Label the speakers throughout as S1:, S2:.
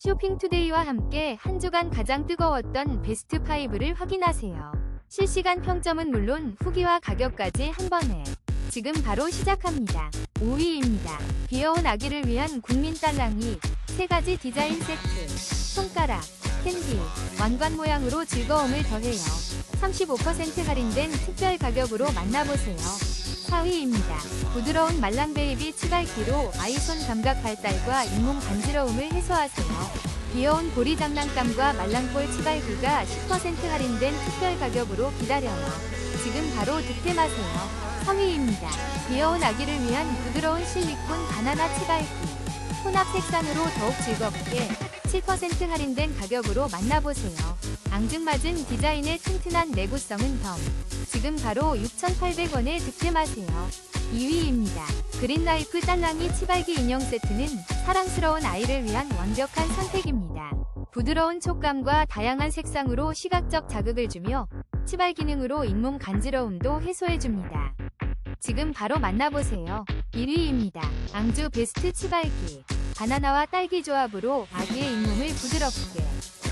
S1: 쇼핑투데이와 함께 한 주간 가장 뜨거웠던 베스트 5를 확인하세요. 실시간 평점은 물론 후기와 가격까지 한 번에 지금 바로 시작합니다. 5위입니다. 귀여운 아기를 위한 국민 딸랑이 세 가지 디자인 세트 손가락, 캔디, 왕관 모양으로 즐거움을 더해요. 35% 할인된 특별 가격으로 만나보세요. 4위입니다. 부드러운 말랑 베이비 치발기로 아이 손 감각 발달과 잇몸 간지러움을 해소하세요. 귀여운 고리 장난감과 말랑볼 치발기가 10% 할인된 특별 가격으로 기다려요. 지금 바로 득템하세요. 3위입니다. 귀여운 아기를 위한 부드러운 실리콘 바나나 치발기. 혼합 색상으로 더욱 즐겁게 7% 할인된 가격으로 만나보세요. 앙증맞은 디자인의 튼튼한 내구성은 덤. 지금 바로 6,800원에 득템하세요. 2위입니다. 그린라이프 딸랑이 치발기 인형 세트는 사랑스러운 아이를 위한 완벽한 선택입니다. 부드러운 촉감과 다양한 색상으로 시각적 자극을 주며 치발 기능으로 잇몸 간지러움도 해소해줍니다. 지금 바로 만나보세요. 1위입니다. 앙주 베스트 치발기. 바나나와 딸기 조합으로 아기의 잇몸을 부드럽게.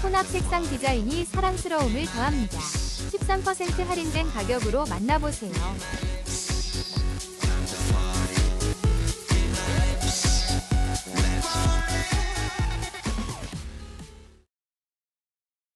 S1: 혼합 색상 디자인이 사랑스러움을 더합니다. 13% 할인된 가격으로 만나보세요.